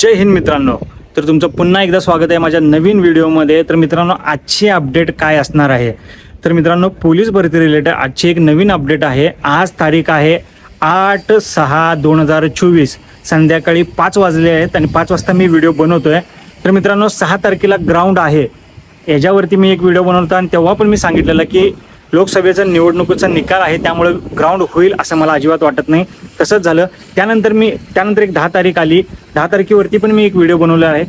जय हिंद मित्रांनो. तर तुमचं पुन्हा एकदा स्वागत आहे माझ्या नवीन व्हिडिओमध्ये. तर मित्रांनो आजची अपडेट काय असणार आहे? तर मित्रांनो पोलीस भरती रिलेटेड आजची एक नवीन अपडेट आहे. आज तारीख आहे आठ सहा दोन हजार चोवीस. संध्याकाळी पाच वाजले आहेत आणि पाच वाजता मी व्हिडिओ बनवतोय. तर मित्रांनो सहा तारखेला ग्राउंड आहे. याच्यावरती मी एक व्हिडिओ बनवतो आणि तेव्हा पण मी सांगितलेलं की लोकसभेचा निवडणुकीचा निकाल आहे त्यामुळे ग्राउंड होईल असं मला अजिबात वाटत नाही. तसंच झालं. त्यानंतर मी त्यानंतर एक दहा तारीख आली. दहा तारखेवरती पण मी एक व्हिडिओ बनवला आहे.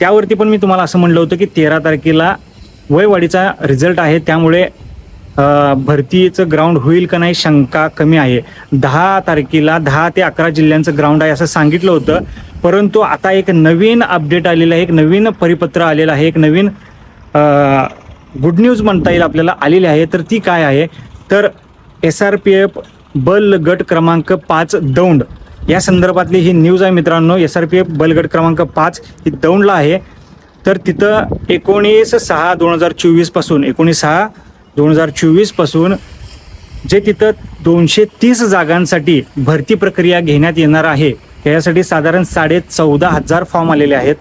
त्यावरती पण मी तुम्हाला असं म्हणलं होतं की तेरा तारखेला वयवाढीचा रिझल्ट आहे. त्यामुळे भरतीचं ग्राउंड होईल का नाही शंका कमी आहे. दहा तारखेला दहा ते अकरा जिल्ह्यांचं ग्राउंड आहे असं सांगितलं होतं. परंतु आता एक नवीन अपडेट आलेलं आहे. एक नवीन परिपत्र आलेलं आहे. एक नवीन गुड न्यूज म्हणता येईल आपल्याला आलेली आहे. तर ती काय आहे? तर एस आर पी एफ बल गट क्रमांक पाच दौंड. या संदर्भातली ही न्यूज आहे मित्रांनो एस आर पी एफ बलगट क्रमांक पाच ही दौंडला आहे. तर तिथं एकोणीस सहा दोन हजार चोवीसपासून एकोणीस सहा दोन हजार चोवीसपासून जे तिथं दोनशे तीस जागांसाठी भरती प्रक्रिया घेण्यात येणार आहे त्यासाठी साधारण साडे चौदा हजार फॉर्म आलेले आहेत.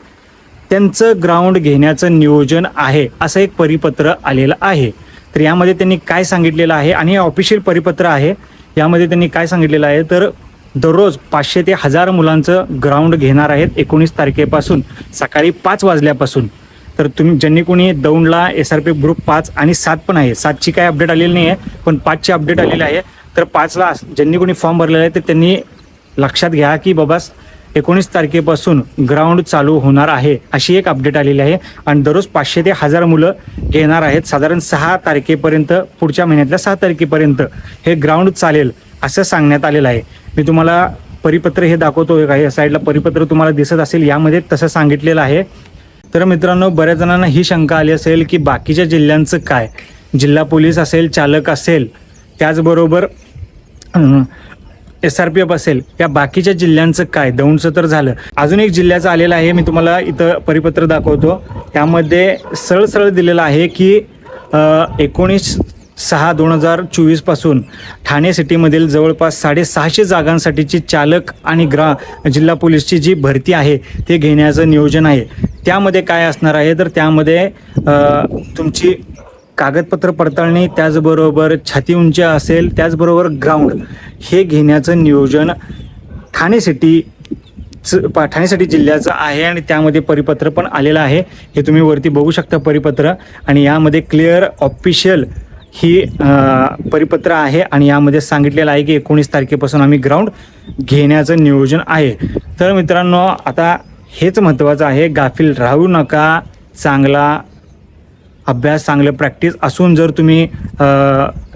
त्यांचं ग्राउंड घेण्याचं नियोजन आहे असं एक परिपत्र आलेलं आहे. तर यामध्ये त्यांनी काय सांगितलेलं आहे आणि हे ऑफिशियल परिपत्र आहे यामध्ये त्यांनी काय सांगितलेलं आहे? तर दररोज पाचशे ते हजार मुलांचं ग्राउंड घेणार आहेत एकोणीस तारखेपासून सकाळी पाच वाजल्यापासून. तर तुम्ही ज्यांनी कोणी दौंडला एस आर पी ग्रुप पाच आणि सात पण आहे सातची काय अपडेट आलेली नाही आहे पण पाचची अपडेट आलेली आहे. तर पाचला ज्यांनी कोणी फॉर्म भरलेला आहे तर त्यांनी लक्षात घ्या की बाबा एकोणीस तारखेपासून ग्राउंड चालू होणार आहे अशी एक अपडेट आलेली आहे. आणि दररोज पाचशे ते हजार मुलं येणार आहेत. साधारण सहा तारखेपर्यंत पुढच्या महिन्यातल्या सहा तारखेपर्यंत हे ग्राउंड चालेल असं सांगण्यात आलेलं आहे. मी तुम्हाला परिपत्र हे दाखवतो काही साईडला परिपत्र तुम्हाला दिसत असेल यामध्ये तसं सांगितलेलं आहे. तर मित्रांनो बऱ्याच जणांना ही शंका आली असेल की बाकीच्या जिल्ह्यांचं काय? जिल्हा पोलीस असेल चालक असेल त्याचबरोबर एस आर पी एफ असेल या बाकीच्या जिल्ह्यांचं काय? दौंडचं तर झालं. अजून एक जिल्ह्याचं आलेलं आहे मी तुम्हाला इथं परिपत्र दाखवतो. त्यामध्ये सरळ सरळ दिलेलं आहे की एकोणीस सहा दोन हजार चोवीसपासून ठाणे सिटीमधील जवळपास साडेसहाशे जागांसाठीची चालक आणि ग्रा जिल्हा पोलीसची जी भरती आहे ते घेण्याचं नियोजन आहे. त्यामध्ये काय असणार आहे? तर त्यामध्ये तुमची कागदपत्र पडताळणी त्याचबरोबर छाती उंची असेल त्याचबरोबर ग्राउंड हे घेण्याचं नियोजन ठाणे सिटी च- पा- ठाणेसाठी जिल्ह्याचं आहे आणि त्यामध्ये परिपत्र पण आलेलं आहे. हे तुम्ही वरती बघू शकता परिपत्र आणि यामध्ये क्लिअर ऑफिशियल ही परिपत्र आहे आणि यामध्ये सांगितलेलं आहे की एकोणीस तारखेपासून आम्ही ग्राउंड घेण्याचं नियोजन आहे. तर मित्रांनो आता हेच महत्त्वाचं आहे. गाफील राहू नका. चांगला अभ्यास चांगलं प्रॅक्टिस असून जर तुम्ही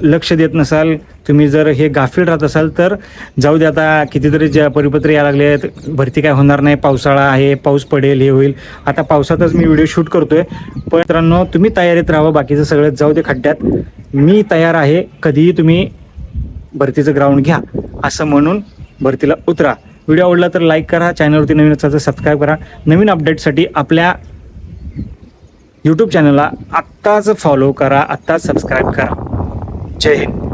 लक्ष देत नसाल तुम्ही जर हे गाफील राहत असाल तर जाऊ दे आता कितीतरी ज्या परिपत्र यायला लागले आहेत भरती काय होणार नाही पावसाळा आहे पाऊस पडेल हे होईल. आता पावसातच मी व्हिडिओ शूट करतोय. पण मित्रांनो तुम्ही तयारीत राहावं बाकीचं सगळं जाऊ दे खड्ड्यात. मी तयार आहे कधीही तुम्ही भरतीचं ग्राउंड घ्या असं म्हणून भरतीला उतरा. व्हिडिओ आवडला तर लाईक करा चॅनलवरती नवीन असाल तर सबस्क्राईब करा. नवीन अपडेटसाठी आपल्या यूट्यूब चॅनलला आत्ताच फॉलो करा आत्ताच सबस्क्राईब करा. जय हिंद.